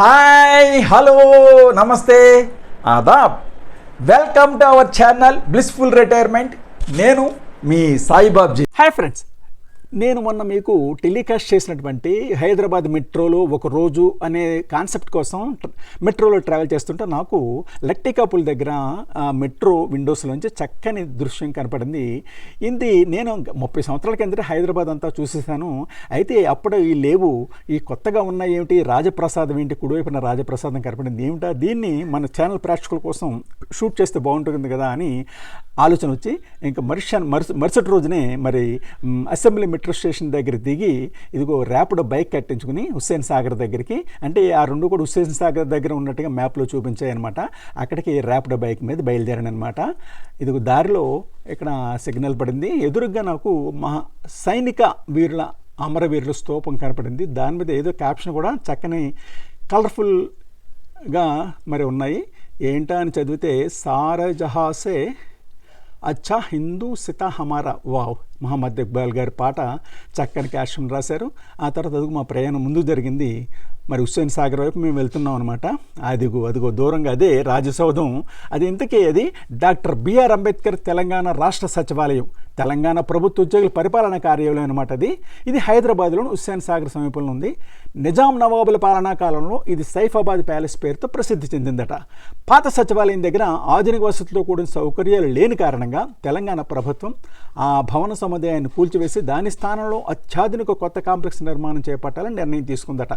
Hi hello నమస్తే. Aadab. Welcome to our channel blissful retirement. నేను మీ సాయిబాబ్జీ. హాయ్ ఫ్రెండ్స్ నేను మొన్న మీకు టెలికాస్ట్ చేసినటువంటి హైదరాబాద్ మెట్రోలో ఒక రోజు అనే కాన్సెప్ట్ కోసం మెట్రోలో ట్రావెల్ చేస్తుంటే నాకు లక్టికాపుల్ దగ్గర మెట్రో విండోస్లోంచి చక్కని దృశ్యం కనపడింది. ఇది నేను ముప్పై సంవత్సరాల కిందట హైదరాబాద్ అంతా చూసేసాను. అయితే అప్పుడు ఈ లేవు ఈ కొత్తగా ఉన్న ఏమిటి రాజప్రసాదం ఏంటి కుడివైపున రాజప్రసాదం కనపడింది ఏమిటా దీన్ని మన ఛానల్ ప్రేక్షకుల కోసం షూట్ చేస్తే బాగుంటుంది కదా అని ఆలోచన వచ్చి ఇంకా మరుష మరుస మరుసటి రోజునే మరి అసెంబ్లీ మెట్రో స్టేషన్ దగ్గర దిగి ఇదిగో ర్యాపిడో బైక్ కట్టించుకుని హుస్సేన్ సాగర్ దగ్గరికి అంటే ఆ రెండు కూడా హుస్సేన్ సాగర్ దగ్గర ఉన్నట్టుగా మ్యాప్లో చూపించాయి అనమాట అక్కడికి ర్యాపిడో బైక్ మీద బయలుదేరాను అనమాట ఇదిగో దారిలో ఇక్కడ సిగ్నల్ పడింది. ఎదురుగా నాకు మహా సైనిక వీరుల అమరవీరుల స్తూపం కనపడింది. దాని మీద ఏదో క్యాప్షన్ కూడా చక్కని కలర్ఫుల్గా మరి ఉన్నాయి. ఏంటా అని చదివితే సారజహాసే అచ్చా హిందూ సితా హమారా. వావ్ మహమ్మద్ ఇక్బాల్ గారి పాట చక్కని క్యాప్షన్ రాశారు. ఆ తర్వాత మా ప్రయాణం ముందు జరిగింది. మరి హుస్సేన్ సాగర్ వైపు మేము వెళ్తున్నాం అనమాట అదిగో అదిగో దూరంగా అదే రాజసౌధం. అది ఇంతకీ అది డాక్టర్ బిఆర్ అంబేద్కర్ తెలంగాణ రాష్ట్ర సచివాలయం. తెలంగాణ ప్రభుత్వ ఉద్యోగుల పరిపాలనా కార్యాలయం అనమాట అది. ఇది హైదరాబాద్లోని హుస్సేన్ సాగర్ సమీపంలో ఉంది. నిజాం నవాబుల పాలనా కాలంలో ఇది సైఫాబాద్ ప్యాలెస్ పేరుతో ప్రసిద్ధి చెందిందట. పాత సచివాలయం దగ్గర ఆధునిక వసతితో కూడిన సౌకర్యాలు లేని కారణంగా తెలంగాణ ప్రభుత్వం ఆ భవన సముదాయాన్ని కూల్చివేసి దాని స్థానంలో అత్యాధునిక కొత్త కాంప్లెక్స్ నిర్మాణం చేపట్టాలని నిర్ణయం తీసుకుందట.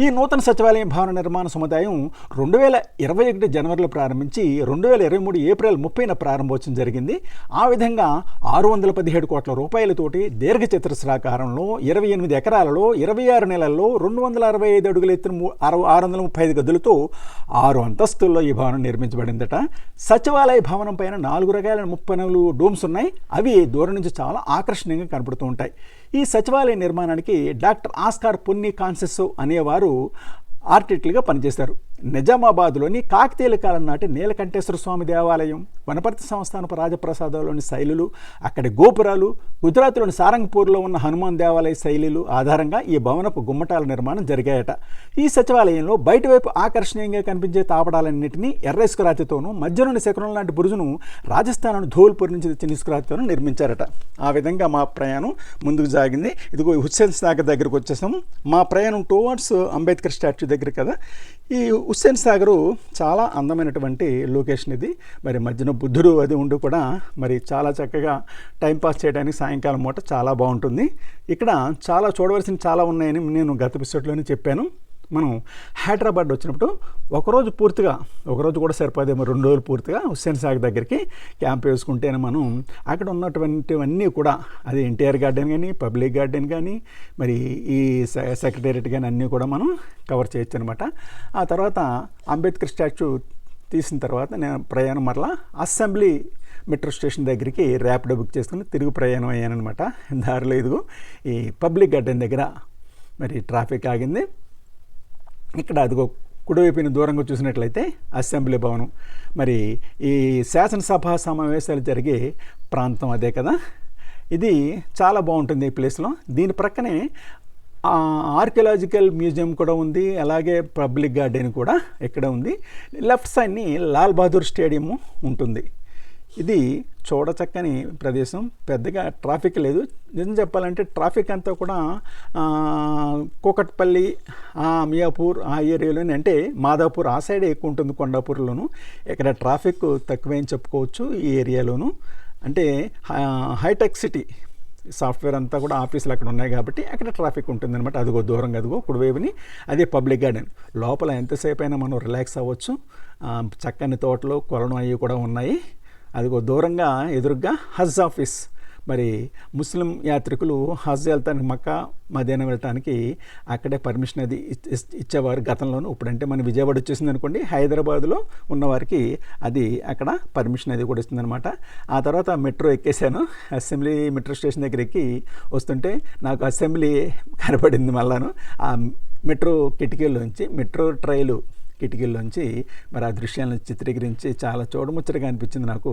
ఈ నూతన సచివాలయం భవన నిర్మాణ సముదాయం రెండు వేల ఇరవై ఒకటి జనవరిలో ప్రారంభించి రెండు వేల ఇరవై మూడు ఏప్రిల్ ముప్పైన ప్రారంభోత్సవం జరిగింది. ఆ విధంగా ఆరు వందల పదిహేడు కోట్ల రూపాయలతోటి దీర్ఘ చతురస్రాకారంలో ఇరవై ఎనిమిది ఎకరాలలో ఇరవై ఆరు నెలల్లో రెండు వందల అరవై ఐదు అడుగుల ఎత్తున అరవై ఆరు వందల ముప్పై ఐదు గదులతో ఆరు అంతస్తుల్లో ఈ భవనం నిర్మించబడిందట. సచివాలయ భవనం పైన నాలుగు రకాల ముప్పై నాలుగు డోమ్స్ ఉన్నాయి. అవి దూరం నుంచి చాలా ఆకర్షణీయంగా కనపడుతూ ఉంటాయి. ఈ సచివాలయ నిర్మాణానికి డాక్టర్ ఆస్కార్ పున్ని కాన్సెస్ అనేవారు ఆర్కిటెక్ట్లుగా పనిచేశారు. నిజామాబాద్లోని కాకతీయుల కాలం నాటి నీలకంఠేశ్వర స్వామి దేవాలయం వనపర్తి సంస్థానపు రాజప్రసాదంలోని శైలులు అక్కడి గోపురాలు గుజరాత్లోని సారంగపూర్లో ఉన్న హనుమాన్ దేవాలయ శైలులు ఆధారంగా ఈ భవనపు గుమ్మటాల నిర్మాణం జరిగాయట. ఈ సచివాలయంలో బయట వైపు ఆకర్షణీయంగా కనిపించే తాపడాలన్నింటినీ ఎర్ర రాతితోనూ మధ్యలోని శకునం లాంటి బురుజును రాజస్థాన్ ధోల్పూర్ నుంచి తెచ్చిన ఇసుక రాతితోనూ నిర్మించారట. ఆ విధంగా మా ప్రయాణం ముందుకు సాగింది. ఇదిగో హుస్సేన్ సాగర్ దగ్గరకు వచ్చేసాము మా ప్రయాణం టువర్డ్స్ అంబేద్కర్ స్టాచ్యూ దగ్గర కదా. ఈ హుస్సేన్ సాగరు చాలా అందమైనటువంటి లొకేషన్ ఇది. మరి మధ్యన బుద్ధుడు అది ఉండి కూడా మరి చాలా చక్కగా టైంపాస్ చేయడానికి సాయంకాలం పూట చాలా బాగుంటుంది. ఇక్కడ చాలా చూడవలసిన చాలా ఉన్నాయని నేను గత ఎపిసోడ్లోనే చెప్పాను. మనం హైదరాబాద్ వచ్చినప్పుడు ఒకరోజు పూర్తిగా ఒకరోజు కూడా సరిపోదేమో రెండు రోజులు పూర్తిగా హుస్సేన్ సాగ్ దగ్గరికి క్యాంప్ వేసుకుంటేనే మనం అక్కడ ఉన్నటువంటివన్నీ కూడా అది ఎన్టీఆర్ గార్డెన్ కానీ పబ్లిక్ గార్డెన్ కానీ మరి ఈ సెక్రటేరియట్ కానీ అన్నీ కూడా మనం కవర్ చేయొచ్చు అనమాట ఆ తర్వాత అంబేద్కర్ స్టాచ్యూ తీసిన తర్వాత నేను ప్రయాణం మరలా అసెంబ్లీ మెట్రో స్టేషన్ దగ్గరికి ర్యాపిడో బుక్ చేసుకుని తిరుగు ప్రయాణం అయ్యానమాట దారిలో ఇదిగో ఈ పబ్లిక్ గార్డెన్ దగ్గర మరి ట్రాఫిక్ ఆగింది. ఇక్కడ అదిగో కుడివైపున దూరంగా చూసినట్లయితే అసెంబ్లీ భవనం. మరి ఈ శాసనసభ సమావేశాలు జరిగే ప్రాంతం అదే కదా? ఇది చాలా బాగుంటుంది ఈ ప్లేస్లో. దీని ప్రక్కనే ఆర్కియలాజికల్ మ్యూజియం కూడా ఉంది అలాగే పబ్లిక్ గార్డెన్ కూడా ఇక్కడ ఉంది. లెఫ్ట్ సైడ్ని లాల్ బహదూర్ స్టేడియం ఉంటుంది. ఇది చూడచక్కని ప్రదేశం. పెద్దగా ట్రాఫిక్ లేదు. నిజం చెప్పాలంటే ట్రాఫిక్ అంతా కూడా కూకట్పల్లి ఆ, మియాపూర్ ఆ ఏరియాలోనే. అంటే మాదాపూర్ ఆ సైడ్ ఎక్కువ ఉంటుంది కొండాపూర్లోను. ఇక్కడ ట్రాఫిక్ తక్కువే అని చెప్పుకోవచ్చు ఈ ఏరియాలోను. అంటే హై- హైటెక్ సిటీ సాఫ్ట్వేర్ అంతా కూడా ఆఫీసులు అక్కడ ఉన్నాయి కాబట్టి అక్కడ ట్రాఫిక్ ఉంటుంది అనమాట అదిగో దూరంగా అదిగో కుడివైపుని. అదే పబ్లిక్ గార్డెన్. లోపల ఎంతసేపు అయినా మనం రిలాక్స్ అవ్వచ్చు. చక్కని తోటలు కొలను అవి కూడా ఉన్నాయి. అదిగో దూరంగా ఎదురుగా హజ్ ఆఫీస్. మరి ముస్లిం యాత్రికులు హజ్ వెళ్తానికి మక్కా మధ్యాహ్నం వెళ్ళటానికి అక్కడే పర్మిషన్ అది ఇచ్చేవారు గతంలోనూ. ఇప్పుడంటే మన విజయవాడ వచ్చేసింది అనుకోండి హైదరాబాద్లో ఉన్నవారికి అది అక్కడ పర్మిషన్ అది కూడా ఇస్తుందన్నమాట. ఆ తర్వాత మెట్రో ఎక్కేసాను అసెంబ్లీ మెట్రో స్టేషన్ దగ్గర ఎక్కి వస్తుంటే నాకు అసెంబ్లీ కనపడింది మళ్ళాను. ఆ మెట్రో కిటికీల్లోంచి మెట్రో ట్రైలు కిటికీల్లోంచి మరి ఆ దృశ్యాలను చిత్రీకరించి చాలా చూడముచ్చటగా అనిపించింది నాకు.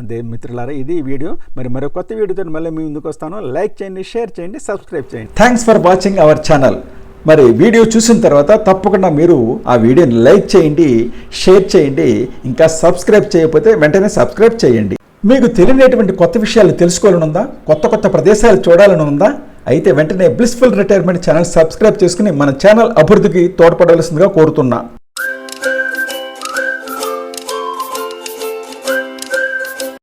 అదే మిత్రులారా ఇది వీడియో. మరి మరో కొత్త వీడియోతో మళ్ళీ మీ ముందుకు వస్తాను. లైక్ చేయండి షేర్ చేయండి సబ్స్క్రైబ్ చేయండి. Thanks for watching our channel మరి వీడియో చూసిన తర్వాత తప్పకుండా మీరు ఆ వీడియోని లైక్ చేయండి షేర్ చేయండి ఇంకా సబ్స్క్రైబ్ చేయకపోతే వెంటనే సబ్స్క్రైబ్ చేయండి. మీకు తెలియనటువంటి కొత్త విషయాలు తెలుసుకోవాలని ఉందా కొత్త కొత్త ప్రదేశాలు చూడాలని ఉందా అయితే వెంటనే బ్లిస్ఫుల్ రిటైర్మెంట్ ఛానల్ సబ్స్క్రైబ్ చేసుకుని మన ఛానల్ అభివృద్ధికి తోడ్పడవలసిందిగా కోరుతున్నా.